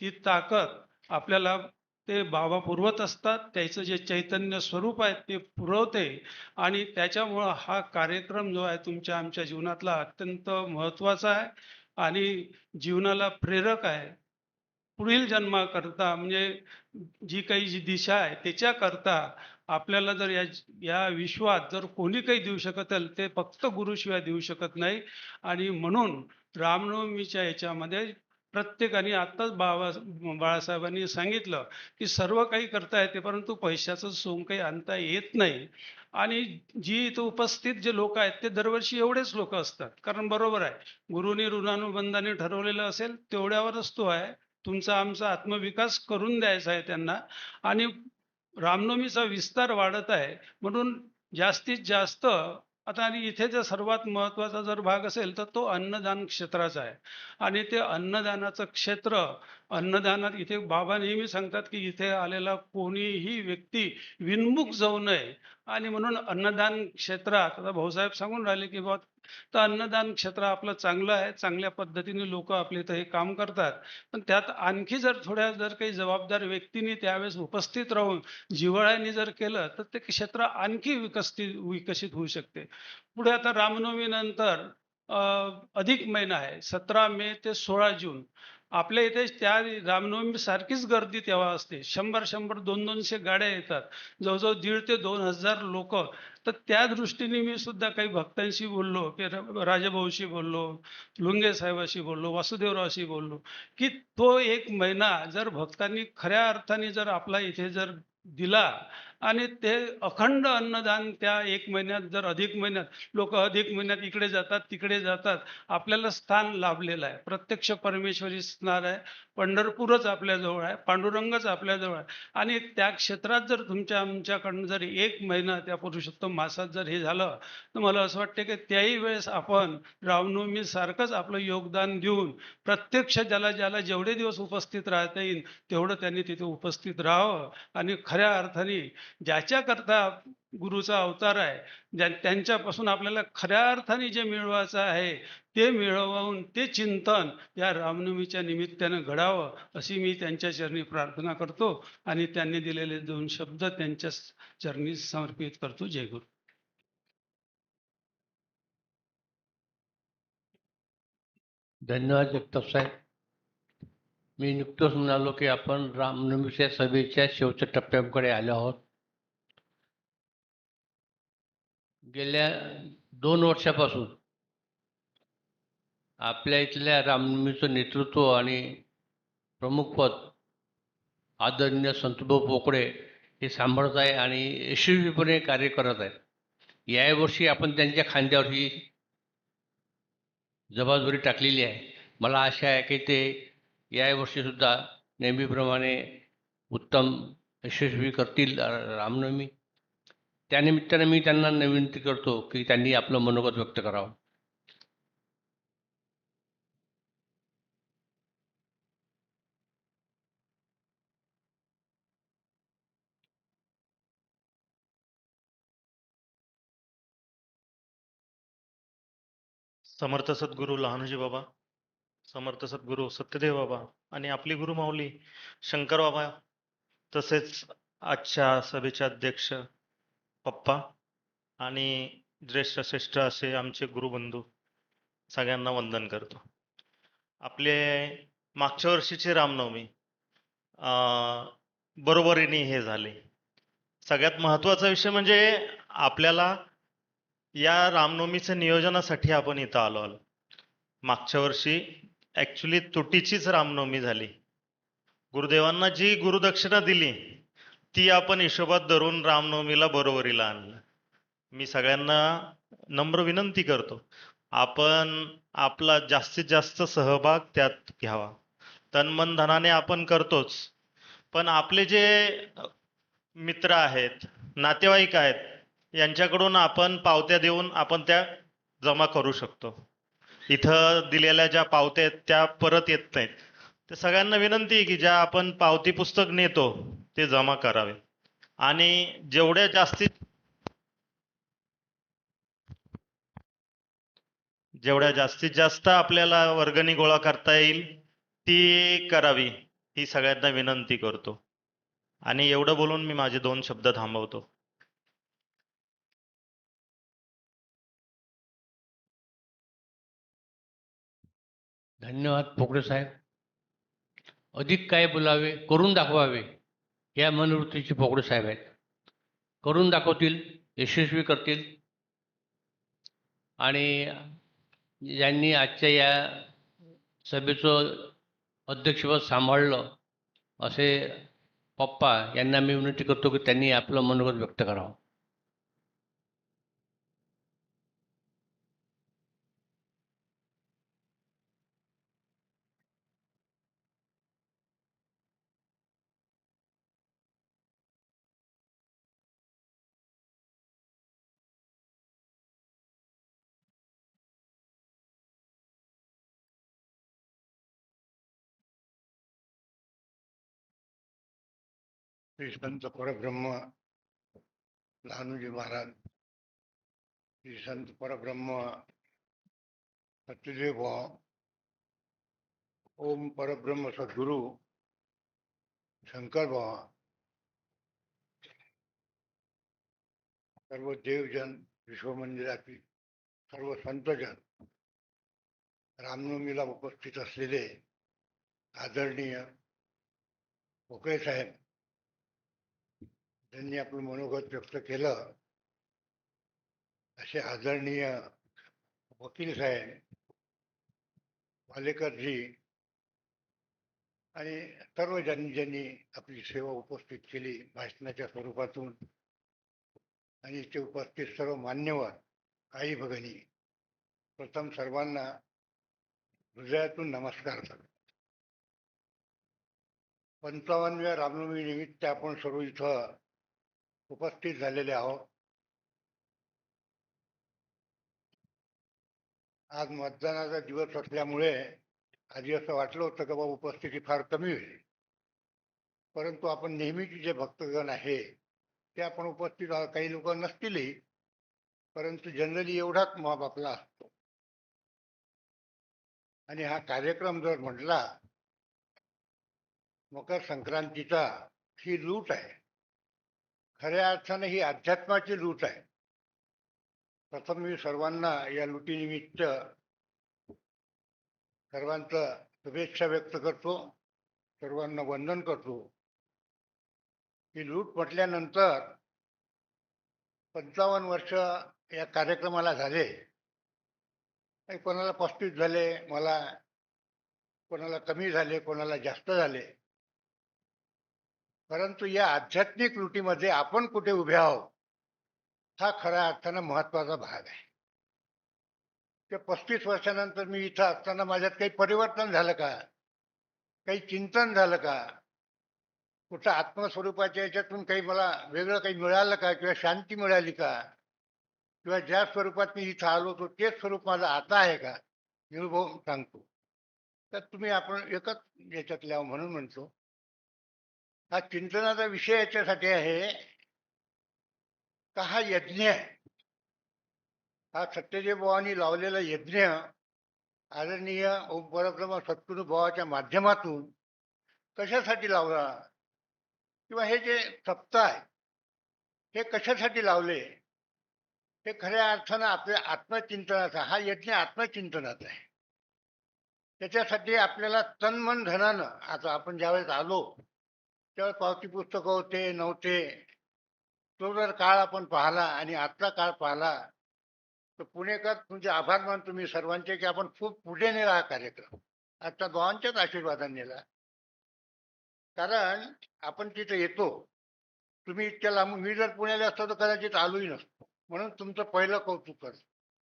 ती ताकद आपल्याला ते बाबा पुरवत असतात त्याचं जे चैतन्य स्वरूप आहे ते पुरवते आणि त्याच्यामुळं हा कार्यक्रम जो आहे तुमच्या आमच्या जीवनातला अत्यंत महत्त्वाचा आहे आणि जीवनाला प्रेरक आहे. पुढील जन्माकरता म्हणजे जी काही जी दिशा आहे त्याच्याकरता आपल्याला जर या या विश्वात जर कोणी काही देऊ शकत असेल ते फक्त गुरुशिवाय देऊ शकत नाही आणि म्हणून रामनवमीच्या याच्यामध्ये प्रत्येकाने आत्ताच बाबा बाळासाहेबांनी सांगितलं की सर्व काही करता येते परंतु पैशाचं सोंग काही आणता येत नाही. आणि जी इथं उपस्थित जे लोक आहेत ते दरवर्षी एवढेच लोक असतात. कारण बरोबर आहे गुरुनी ऋणानुबंधाने ठरवलेलं असेल तेवढ्यावरच तो आहे. तुमचा आमचा आत्मविकास करून द्यायचा आहे त्यांना. आणि रामनवमीचा विस्तार वाढत आहे. म्हणून जास्तीत जास्त आता आणि इथे जर सर्वात महत्त्वाचा जर भाग असेल तर तो अन्नदान क्षेत्राचा आहे. आणि ते अन्नदानाचं क्षेत्र अन्नदानात इथे बाबा नेहमी सांगतात की इथे आलेला कोणीही व्यक्ती विनमुख जाऊ नये. आणि म्हणून अन्नदान क्षेत्रात आता भाऊसाहेब सांगून राहिले की बाबा तर अन्नदान क्षेत्र आपलं चांगलं आहे. चांगल्या पद्धतीने लोक आपले इथं हे काम करतात. पण त्यात आणखी जर थोड्या जर काही जबाबदार व्यक्तीने त्यावेळेस उपस्थित राहून जिव्हाळ्याने जर केलं तर ते क्षेत्र आणखी विकसित विकसित होऊ शकते. पुढे आता रामनवमी नंतर अधिक महिना आहे. सतरा मे ते सोळा जून. आपल्या इथे त्या रामनवमी सारखीच गर्दी तेव्हा असते. शंभर शंभर दोन दोनशे गाड्या येतात. जवळजवळ दीड ते दोन हजार लोक. तर त्या दृष्टीने मी सुद्धा काही भक्तांशी बोललो की र- राजाभाऊशी बोललो लुंगे साहेबाशी बोललो वासुदेवरावशी बोललो की तो एक महिना जर भक्तांनी खऱ्या अर्थाने जर आपला इथे जर दिला आणि ते अखंड अन्नदान त्या एक महिन्यात जर अधिक महिन्यात लोक अधिक महिन्यात इकडे जातात तिकडे जातात आपल्याला स्थान लाभलेलं आहे. प्रत्यक्ष परमेश्वरी स्थान आहे. पंढरपूरच आपल्याजवळ आहे. पांडुरंगच आपल्याजवळ आहे. आणि त्या क्षेत्रात जर तुमच्या आमच्याकडनं जर एक महिना त्या पुरुषोत्तम मासात जर हे झालं तर मला असं वाटतं की त्याही वेळेस आपण रामनवमीसारखंच आपलं योगदान देऊन प्रत्यक्ष ज्याला ज्याला जेवढे दिवस उपस्थित राहता येईल तेवढं त्यांनी तिथे उपस्थित राहावं. आणि खऱ्या अर्थाने ज्याच्याकरता गुरुचा अवतार आहे ज्या त्यांच्यापासून आपल्याला खऱ्या अर्थाने जे मिळवायचं आहे ते मिळवून ते चिंतन या रामनवमीच्या निमित्तानं घडावं अशी मी त्यांच्या चरणी प्रार्थना करतो आणि त्यांनी दिलेले दोन शब्द त्यांच्या चरणी समर्पित करतो. जय गुरु. धन्यवाद जगताप साहेब. मी नुकतंच म्हणालो की आपण रामनवमीच्या सभेच्या शेवटच्या टप्प्याकडे आलो आहोत. गेल्या दोन वर्षापासून आपल्या इथल्या रामनवमीचं नेतृत्व आणि प्रमुखपद आदरणीय संतभाऊ पोकळे हे सांभाळत आहे आणि यशस्वीपणे कार्य करत आहेत. यावर्षी आपण त्यांच्या खांद्यावर ही जबाबदारी टाकलेली आहे. मला आशा आहे की ते यावर्षीसुद्धा नेहमीप्रमाणे उत्तम यशस्वी करतील. रामनवमी त्यानिमित्ताने मी त्यांना विनंती करतो की त्यांनी आपलं मनोगत व्यक्त करावं. समर्थ सद्गुरू लहानजी बाबा समर्थ सद्गुरू सत्यदेव बाबा आणि आपली गुरु माऊली शंकर बाबा तसेच आजच्या सभेचे अध्यक्ष पप्पा आणि ज्येष्ठ श्रेष्ठ असे आमचे गुरुबंधू सगळ्यांना वंदन करतो. आपले मागच्या वर्षीची रामनवमी बरोबरीने हे झाले. सगळ्यात महत्त्वाचा विषय म्हणजे आपल्याला या रामनवमीच्या नियोजनासाठी आपण इथं आलो आलो. मागच्या वर्षी ॲक्च्युली तुटीचीच रामनवमी झाली. गुरुदेवांना जी गुरुदक्षिणा दिली ती आपण हिशोबात धरून रामनवमीला बरोबरीला आणलं. मी सगळ्यांना नम्र विनंती करतो. आपण आपला जास्तीत जास्त सहभाग त्यात घ्यावा. तन मन धनाने आपण करतोच. पण आपले जे मित्र आहेत नातेवाईक आहेत यांच्याकडून आपण पावत्या देऊन आपण त्या जमा करू शकतो. इथं दिलेल्या ज्या पावत्या आहेत त्या परत येत नाहीत. तर सगळ्यांना विनंती आहे की ज्या आपण पावती पुस्तक नेतो ते जमा करावे. आणि जेवढ्या जास्तीत जेवढ्या जास्तीत जास्त आपल्याला वर्गणी गोळा करता येईल ती करावी ही सगळ्यांना विनंती करतो. आणि एवढं बोलून मी माझे दोन शब्द थांबवतो. धन्यवाद पोकळे साहेब. अधिक काय बोलावे करून दाखवावे. या मनोवृत्तीची पोकळे साहेब आहेत. करून दाखवतील यशस्वी करतील. आणि ज्यांनी आजच्या या सभेचं अध्यक्षपद सांभाळलं असे पप्पा यांना मी विनंती करतो की त्यांनी आपलं मनोगत व्यक्त करावं. श्री संत परब्रह्म लहानूजी महाराज श्री संत परब्रह्म सत्यदेव भाव ओम परब्रह्म सद्गुरु शंकर भावा सर्व देवजन विश्व मंदिरातील सर्व संतजन रामनवमीला उपस्थित असलेले आदरणीय भोकळे साहेब त्यांनी आपलं मनोगत व्यक्त केलं. असे आदरणीय वकील साहेब वालेकरजी आणि सर्व ज्यांनी ज्यांनी आपली सेवा उपस्थित केली भाषणाच्या स्वरूपातून आणि ते उपस्थित सर्व मान्यवर आई भगिनी प्रथम सर्वांना हृदयातून नमस्कार करतो. पंचावन्नव्या रामनवमी निमित्त आपण सर्व इथं उपस्थित झालेले आहोत. आज मतदानाचा दिवस असल्यामुळे आधी असं वाटलं होतं की बाबा उपस्थिती फार कमी होईल. परंतु आपण नेहमीचे जे भक्तगण आहे ते आपण उपस्थित आहोत. काही लोक नसतीलही परंतु जनरली एवढाच मॉब आपला असतो. आणि हा कार्यक्रम जर म्हटला मकर संक्रांतीचा ही लूट आहे. खऱ्या अर्थाने ही अध्यात्माची लूट आहे. प्रथम मी सर्वांना या लुटीनिमित्त सर्वांचं शुभेच्छा व्यक्त करतो. सर्वांना वंदन करतो. ही लूट म्हटल्यानंतर पंचावन्न वर्ष या कार्यक्रमाला झाले. कोणाला पस्तीस झाले मला कोणाला कमी झाले कोणाला जास्त झाले. परंतु या आध्यात्मिक लुटीमध्ये आपण कुठे उभे आहोत हा खऱ्या अर्थानं महत्त्वाचा भाग आहे. त्या पस्तीस वर्षानंतर मी इथं असताना माझ्यात काही परिवर्तन झालं का? काही चिंतन झालं का? कुठं आत्मस्वरूपाच्या याच्यातून काही मला वेगळं काही मिळालं का? किंवा शांती मिळाली का? किंवा ज्या स्वरूपात मी इथं आलो होतो तेच स्वरूप माझं आता आहे का? निर्भव अनुभव सांगतो. तर तुम्ही आपण एकच याच्यातल्या म्हणून म्हणतो. हा चिंतनाचा विषय याच्यासाठी आहे. का हा यज्ञ? आहे हा सत्यदेव भावानी लावलेला यज्ञ आदरणीय ओम परब्रह्म सद्गुरू भावाच्या माध्यमातून कशासाठी लावला? किंवा हे जे सप्ताह आहे हे कशासाठी लावले? हे खऱ्या अर्थानं आपल्या आत्मचिंतनाचा हा यज्ञ आत्मचिंतनाचा आहे. त्याच्यासाठी आपल्याला तन मन धनानं आता आपण ज्यावेळेस आलो त्यावेळेस पावती पुस्तकं होते नव्हते. तो जर काळ आपण पाहला आणि आजचा काळ पाहला तर पुणेकर तुमचे आभार मानतो मी सर्वांचे की आपण खूप पुढे नेला हा कार्यक्रम. आता दोघांच्याच आशीर्वादाने नेला. कारण आपण तिथे येतो. तुम्ही इतक्या लांब मी जर पुण्याला असतो तर कदाचित आलोही नसतो. म्हणून तुमचं पहिलं कौतुक कर.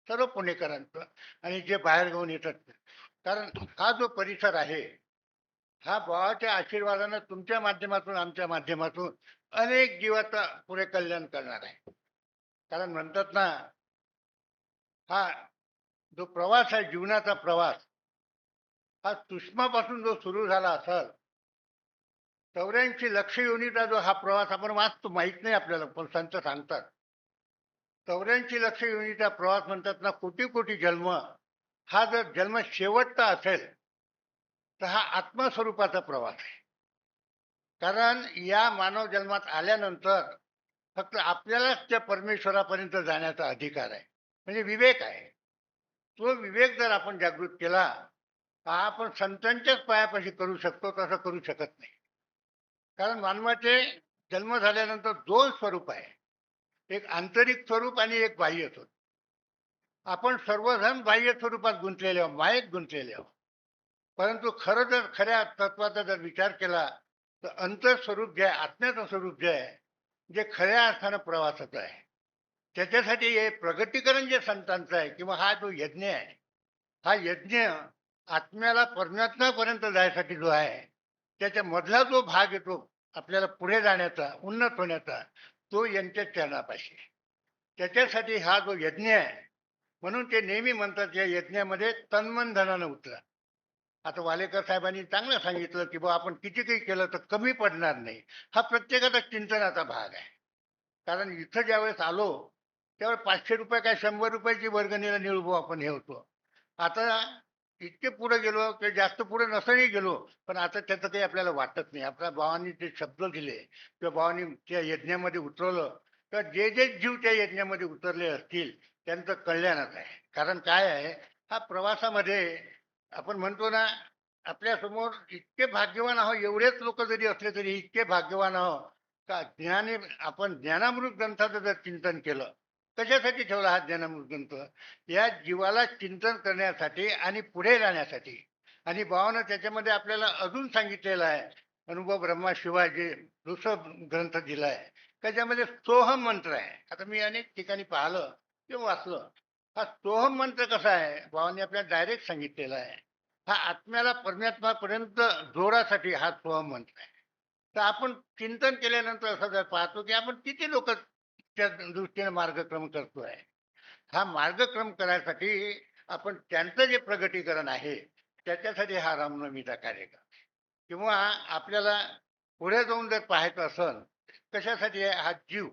सर्व पुणेकरांचं आणि जे बाहेर घेऊन येतात. कारण हा जो परिसर आहे हा भावाच्या आशीर्वादानं तुमच्या माध्यमातून आमच्या माध्यमातून अनेक जीवाचा पुरे कल्याण करणार आहे. कारण म्हणतात ना हा जो प्रवास आहे जीवनाचा प्रवास हा सुषमापासून जो सुरू झाला असेल चौऱ्याऐंशी लक्ष योनीचा जो हा प्रवास आपण वाचतो माहीत नाही आपल्याला पण संत सांगतात. चौऱ्याऐंशी लक्ष योनीचा प्रवास म्हणतात ना कोटी कोटी जन्म हा जर जन्म शेवटचा असेल तर हा आत्मस्वरूपाचा प्रवास आहे. कारण या मानव जन्मात आल्यानंतर फक्त आपल्यालाच त्या परमेश्वरापर्यंत जाण्याचा अधिकार आहे. म्हणजे विवेक आहे. तो विवेक जर आपण जागृत केला तर आपण संतांच्याच पायापाशी करू शकतो तसं करू शकत नाही. कारण मानवाचे जन्म झाल्यानंतर दोन स्वरूप आहे. एक आंतरिक स्वरूप आणि एक बाह्य स्वरूप. आपण सर्वजण बाह्य स्वरूपात गुंतलेले आहोत मायेत गुंतलेले आहोत. परंतु खरं जर खऱ्या तत्वाचा जर विचार केला तर अंतस्वरूप जे आहे आत्म्याचं स्वरूप जे आहे जे खऱ्या अर्थानं प्रवासाचं आहे. त्याच्यासाठी हे प्रगतीकरण जे संतांचं आहे किंवा हा जो यज्ञ आहे हा यज्ञ आत्म्याला परमात्म्यापर्यंत जायसाठी जो आहे त्याच्या मधला जो भाग येतो आपल्याला पुढे जाण्याचा उन्नत होण्याचा तो यांच्या चरणापाशी त्याच्यासाठी हा जो यज्ञ आहे म्हणून ते नेहमी म्हणतात या यज्ञामध्ये तन्मन धनानं उतरा. आता वालेकर साहेबांनी चांगलं सांगितलं की बा आपण किती काही केलं तर कमी पडणार नाही. हा प्रत्येकाचा चिंतनाचा भाग आहे. कारण इथं ज्यावेळेस आलो त्यावेळेस पाचशे रुपये काय शंभर रुपयाची वर्गणीला निळबो आपण हे होतो. आता इतके पुढे गेलो की जास्त पुढे नसही गेलो पण आता त्याचं काही आपल्याला वाटत नाही. आपल्या भावांनी ते शब्द दिले किंवा भावांनी त्या यज्ञामध्ये उतरवलं तर जे जे जीव त्या यज्ञामध्ये उतरले असतील त्यांचं कल्याणच आहे. कारण काय आहे हा प्रवासामध्ये आपण म्हणतो ना आपल्यासमोर इतके भाग्यवान आहोत एवढेच लोक जरी असले तरी इतके भाग्यवान आहोत का ज्ञाने आपण ज्ञानामृत ग्रंथाचं जर चिंतन केलं कशासाठी ठेवला हा ज्ञानामृत ग्रंथ? या जीवाला चिंतन करण्यासाठी आणि पुढे जाण्यासाठी. आणि भावानं त्याच्यामध्ये आपल्याला अजून सांगितलेलं आहे अनुभव ब्रह्मा शिवाय जे दुसरं ग्रंथ आहे त्याच्यामध्ये सोहम मंत्र आहे. आता मी अनेक ठिकाणी पाहिलं किंवा वाचलं हा सोहम मंत्र कसा आहे? भावाने आपल्याला डायरेक्ट सांगितलेला आहे. हा आत्म्याला परमात्मापर्यंत जोडासाठी हा सोहम मंत्र आहे. तर आपण चिंतन केल्यानंतर असं जर पाहतो की आपण किती लोक त्या दृष्टीने मार्गक्रम करतोय. हा मार्गक्रम करायसाठी आपण त्यांचं जे प्रगतीकरण आहे त्याच्यासाठी हा रामनवमीचा कार्यक्रम किंवा आपल्याला पुढे जाऊन जर पाहायचं असेल कशासाठी आहे? हा जीव.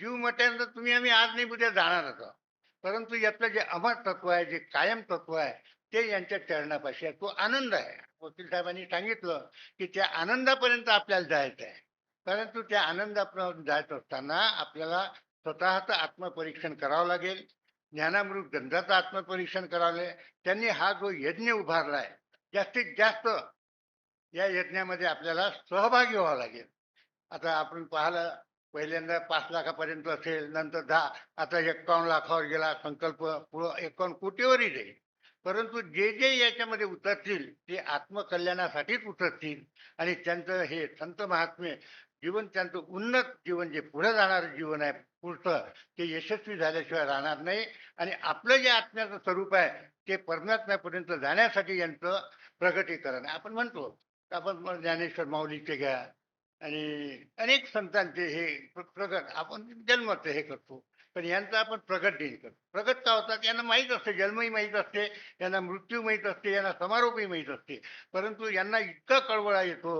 जीव म्हटल्यानंतर तुम्ही आम्ही आज नाही उद्या जाणारच आहोत. परंतु यातलं जे अमर तत्व आहे जे कायम तत्व आहे ते यांच्या चरणापाशी आहे. तो आनंद आहे. वकील साहेबांनी सांगितलं की त्या आनंदापर्यंत आपल्याला जायचं आहे. परंतु त्या आनंदापर्यंत जायचं असताना आपल्याला स्वतःचं आत्मपरीक्षण करावं लागेल. ज्ञानामृत ग्रंथाचं आत्मपरीक्षण करावं लागेल. त्यांनी हा जो यज्ञ उभारला आहे जास्तीत जास्त या यज्ञामध्ये आपल्याला सहभागी व्हावं लागेल. आता आपण पाहिलं पहिल्यांदा पाच लाखापर्यंत असेल नंतर दहा आता एकावन्न लाखावर गेला संकल्प पुढं एकावन्न कोटीवरही जाईल. परंतु जे जे याच्यामध्ये उतरतील ते आत्मकल्याणासाठीच उतरतील. आणि त्यांचं हे संत महात्मे जीवन त्यांचं उन्नत जीवन जे पुढे जाणारं जीवन आहे पुढचं ते यशस्वी झाल्याशिवाय राहणार नाही. आणि आपलं जे आत्म्याचं स्वरूप आहे ते परमात्म्यापर्यंत जाण्यासाठी यांचं प्रगतीकरण आपण म्हणतो आपण ज्ञानेश्वर माऊलीचे घ्या आणि अनेक संतांचे हे प्रगत प्रगट आपण जन्मच हे करतो. पण यांचा आपण प्रगट दिन करतो. प्रगट का होतात? यांना माहीत असते जन्मही माहीत असते यांना मृत्यू माहीत असते यांना समारोपही माहीत असते. परंतु यांना इतका कळवळा येतो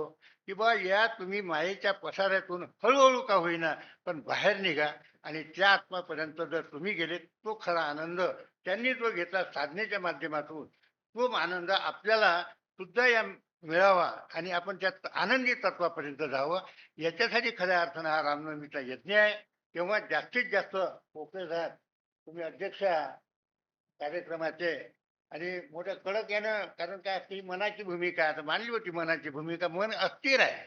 की बा या तुम्ही मायेच्या पसाऱ्यातून हळूहळू का होईना पण बाहेर निघा आणि त्या आत्मापर्यंत जर तुम्ही गेले तो खरा आनंद त्यांनी जो घेतला साधनेच्या माध्यमातून तो आनंद आपल्याला सुद्धा या मिळावा आणि आपण त्या आनंदी तत्वापर्यंत जावं याच्यासाठी खऱ्या अर्थानं हा रामनवमीचा यज्ञ आहे. तेव्हा जास्तीत जास्त पोकळे साहेब तुम्ही अध्यक्ष कार्यक्रमाचे आणि मोठ्या कडक यानं कारण काय असते ही मनाची भूमिका आता मानली होती मनाची भूमिका मन अस्थिर आहे.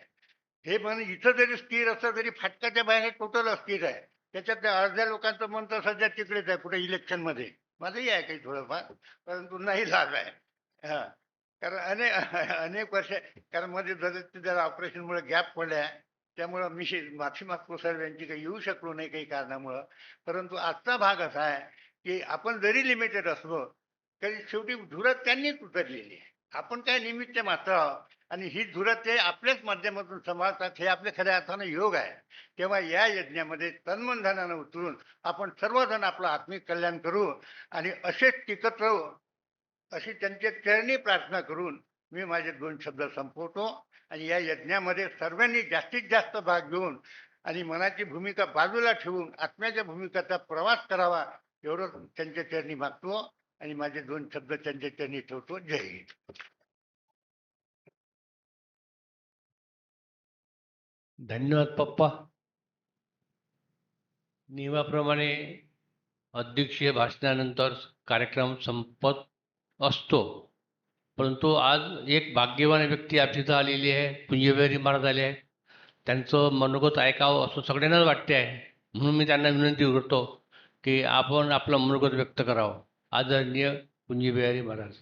हे मन इथं जरी स्थिर असलं तरी फाटकाच्या बाहेर टोटल अस्थिर आहे. त्याच्यात अर्ध्या लोकांचं मन तर सध्या तिकडेच आहे कुठे इलेक्शनमध्ये. माझंही आहे काही थोडंफार परंतु नाही लाभ आहे हा. कारण अनेक अनेक वर्ष कारण मध्ये जर जरा ऑपरेशनमुळे गॅप पडल्या त्यामुळं मी माथी माफी मागतो यांची काही येऊ शकलो नाही काही कारणामुळं. परंतु आजचा भाग असा आहे की आपण जरी लिमिटेड असलो तरी शेवटी धुरत त्यांनीच उतरलेली आहे. आपण काय निमित्त मात्र आहोत? आणि ही धुरत ते आपल्याच माध्यमातून संभाळतात हे आपल्या खऱ्या अर्थानं योग आहे. तेव्हा या यज्ञामध्ये तन्मन धनानं उतरून आपण सर्वजण आपलं आत्मिक कल्याण करू आणि असेच टिकत राहू. अशी त्यांच्या चरणी प्रार्थना करून मी माझे दोन शब्द संपवतो आणि या यज्ञामध्ये सर्वांनी जास्तीत जास्त भाग घेऊन आणि मनाची भूमिका बाजूला ठेवून आत्म्याच्या भूमिकेचा प्रवास करावा एवढं त्यांच्या चरणी मागतो आणि माझे दोन शब्द त्यांच्या चरणी ठेवतो. जय हिंद. धन्यवाद पप्पा. नियमाप्रमाणे अध्यक्षीय भाषणानंतर कार्यक्रम संपत असतो. परंतु आज एक भाग्यवान व्यक्ती आपल्या इथं आलेली आहे पुंजबिहारी महाराज आले आहेत त्यांचं मनोगत ऐकावं असं सगळ्यांनाच वाटते आहे. म्हणून मी त्यांना विनंती करतो की आपण आपलं मनोगत व्यक्त करावं. आदरणीय पुंजीबिहारी महाराज.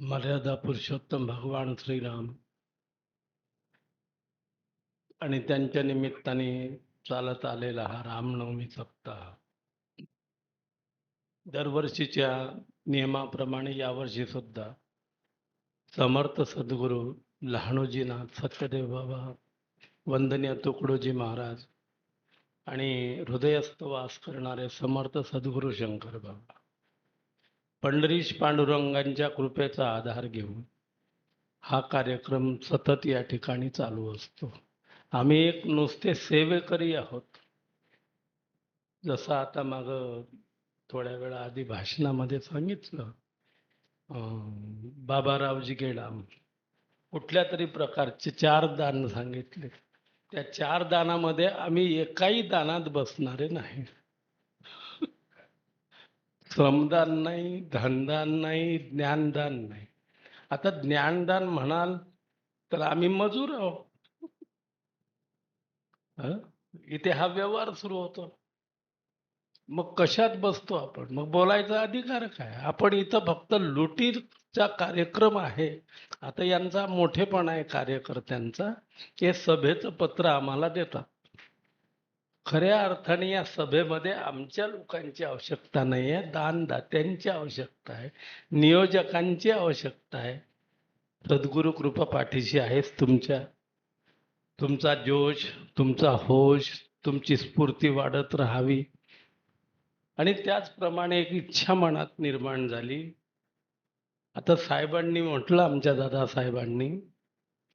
मर्यादा पुरुषोत्तम भगवान श्रीराम. आणि त्यांच्या निमित्ताने चालत आलेला हा रामनवमी सप्ताह. दरवर्षीच्या नियमाप्रमाणे यावर्षी सुद्धा समर्थ सद्गुरू लहानोजीनाथ सत्यदेव बाबा वंदनीय तुकडोजी महाराज आणि हृदयस्थ वास करणारे समर्थ सद्गुरू शंकर बाबा. पंढरीश पांडुरंगांच्या कृपेचा आधार घेऊन हा कार्यक्रम सतत या ठिकाणी चालू असतो. आम्ही एक नुसते सेवेकरी आहोत. जसं आता माग थोड्या वेळा आधी भाषणामध्ये सांगितलं बाबारावजी गेडाम कुठल्या तरी प्रकारचे चार दान सांगितले. त्या चार दानामध्ये आम्ही एकाही दानात बसणारे नाही. श्रमदान नाही धनदान नाही ज्ञानदान नाही. आता ज्ञानदान म्हणाल तर आम्ही मजूर आहोत. इथे हा व्यवहार सुरू होतो. मग कशात बसतो आपण? मग बोलायचा अधिकार काय? आपण इथं फक्त लुटीचा कार्यक्रम आहे. आता यांचा मोठेपणा आहे कार्यकर्त्यांचा. हे सभेचं पत्र आम्हाला देतात. खऱ्या अर्थाने या सभेमध्ये आमच्या लोकांची आवश्यकता नाही आहे दानदात्यांची आवश्यकता आहे नियोजकांची आवश्यकता आहे. सद्गुरु कृपा पाठीशी आहेच तुमच्या. तुमचा जोश तुमचा होश तुमची स्फूर्ती वाढत राहावी. आणि त्याचप्रमाणे एक इच्छा मनात निर्माण झाली. आता साहेबांनी म्हटलं आमच्या दादासाहेबांनी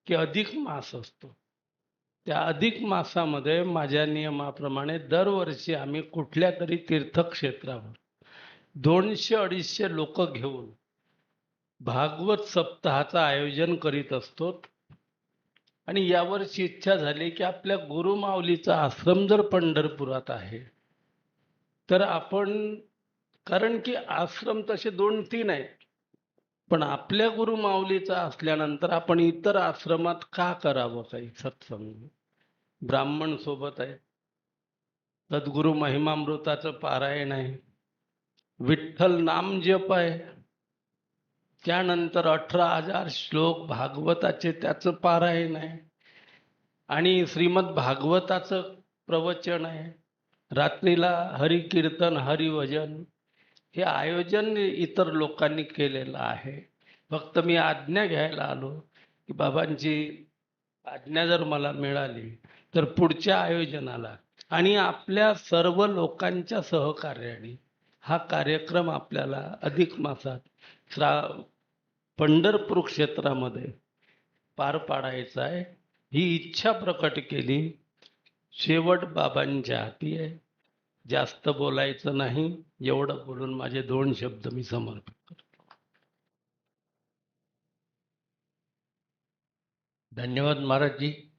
की अधिक मास असतो. त्या अधिक मासामध्ये माझ्या नियमाप्रमाणे दरवर्षी आम्ही कुठल्या तरी तीर्थक्षेत्रावर दोनशे अडीचशे लोक घेऊन भागवत सप्ताहाचं आयोजन करीत असतो. आणि यावर्षी इच्छा झाली की आपल्या गुरुमाऊलीचा आश्रम जर पंढरपुरात आहे तर आपण कारण की आश्रम तसे दोन तीन आहेत. पण आपल्या गुरु माऊलीचा असल्यानंतर आपण इतर आश्रमात का करावं काही सत्संग? ब्राह्मण सोबत आहे. सद्गुरु महिमामृताचं पारायण आहे. विठ्ठल नाम जप आहे. त्यानंतर अठरा हजार श्लोक भागवताचे त्याचं पारायण आहे. आणि श्रीमद भागवताचं प्रवचन आहे. रात्रीला हरिकीर्तन हरिभजन हे आयोजन इतर लोकांनी केलेलं आहे. फक्त मी आज्ञा घ्यायला आलो की बाबांची आज्ञा जर मला मिळाली तर पुढच्या आयोजनाला आणि आपल्या सर्व लोकांच्या सहकार्याने हा कार्यक्रम आपल्याला अधिक मासात श्रा पंढरपूर क्षेत्रामध्ये पार पाडायचा आहे. ही इच्छा प्रकट केली. शेवट बाबांच्या हाती आहे. जास्त बोलायचं नाही एवढं बोलून माझे दोन शब्द मी समर्पित करतो. धन्यवाद महाराजजी.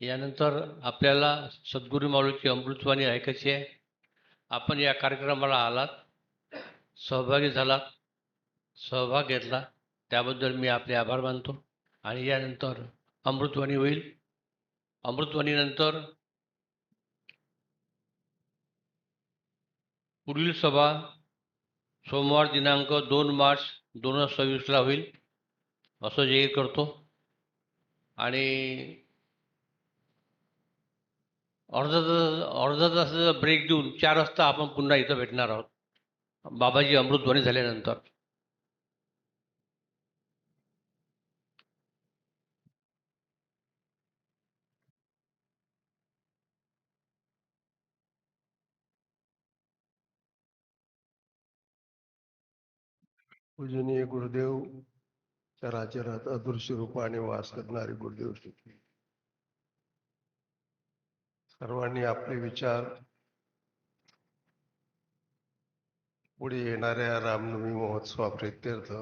यानंतर आपल्याला सद्गुरू माऊलीची अमृतवाणी ऐकायची आहे. आपण या कार्यक्रमाला आलात सहभागी झालात सहभाग घेतला त्याबद्दल मी आपले आभार मानतो. आणि यानंतर अमृतवाणी होईल. अमृतवाणीनंतर पुढील सभा सोमवार दिनांक दोन मार्च दोन हजार सव्वीसला होईल. असं जे करतो. आणि अर्धा तास अर्धा तासाचा ब्रेक देऊन चार वाजता आपण पुन्हा इथं भेटणार आहोत. बाबाजी अमृतध्वनी झाल्यानंतर. पूजनीय गुरुदेव चराचरात अदृश्य रूपाने वास करणारे गुरुदेव शिकले सर्वांनी आपले विचार पुढे येणाऱ्या रामनवमी महोत्सवा प्रित्यर्थ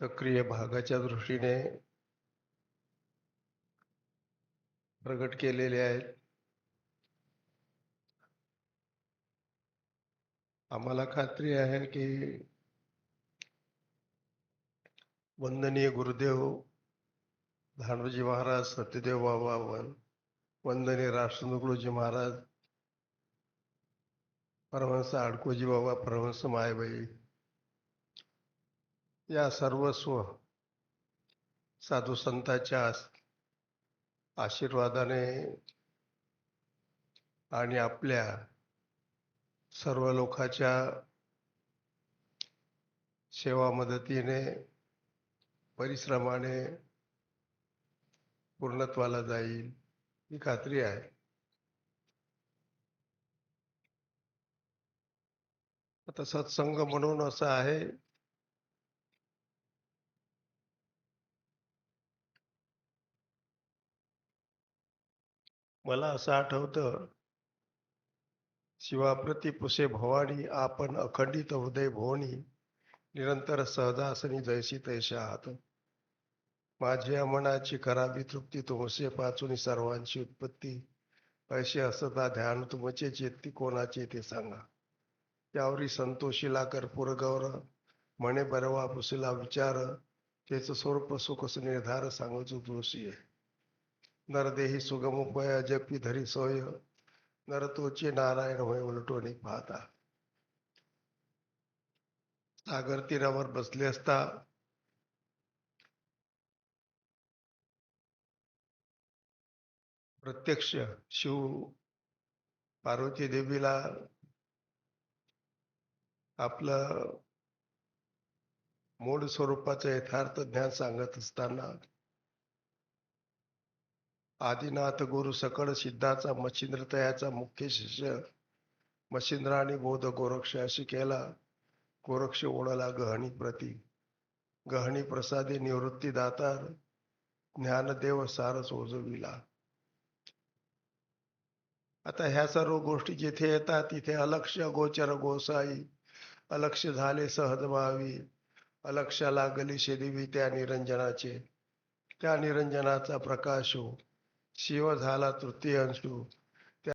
सक्रिय भागाच्या दृष्टीने प्रगट केलेले आहेत. आम्हाला खात्री आहे की वंदनीय गुरुदेव धानोजी महाराज सत्यदेव बाबा वन वंदनीय राष्ट्रनुगुरुजी महाराज परमहंस आडकोजी बाबा परमहंस मायबाई या सर्वस्व साधू संतांच्या आशीर्वादाने आणि आपल्या सर्व लोकांच्या सेवा मदतीने परिश्रमाने पूर्णत्वाला जाईल ही खात्री आहे. आता सत्संग म्हणून असं आहे मला असं आठवतं शिवाप्रती पुसे भवानी आपण अखंडित हृदय भोवनी निरंतर सहजासनी जैसी तैशा आहात माझ्या मनाची करावी तृप्ती तुमसे पाचून सर्वांची उत्पत्ती. पैसे असता ध्यान तुमचे चेत्ती कोणाचे ते सांगा. त्यावरी संतोषीला कर्पूर गौर म्हणे बरवा पुसला विचार तेच स्वरूप सुखस निर्धार सांगचो तुळशी नरदेही सुगम उपाय जपी धरी सोय नर तोचे नारायण होय उलटोनी पाहता. सागर तीरावर बसले असता प्रत्यक्ष शिव पार्वती देवीला आपलं मूळ स्वरूपाचं यथार्थ ज्ञान सांगत असताना आदिनाथ गुरु सकळ सिद्धाचा मच्छिंद्र तयाचा मुख्य शिष्य. मच्छिंद्राने बोध गोरक्ष अशी केला. गोरक्ष ओढला गहणी प्रती. गहणी प्रसादी निवृत्ती दातार. ज्ञानदेव सारस ओजविला आता ह्या सर्व गोष्टी जिथे येतात तिथे अलक्ष गोचर गोसाई. अलक्ष झाले सहज भावी. अलक्ष लागली शेदिवी त्या निरंजनाचे. त्या निरंजनाचा प्रकाश हो. शिव झाला तृतीय अंशू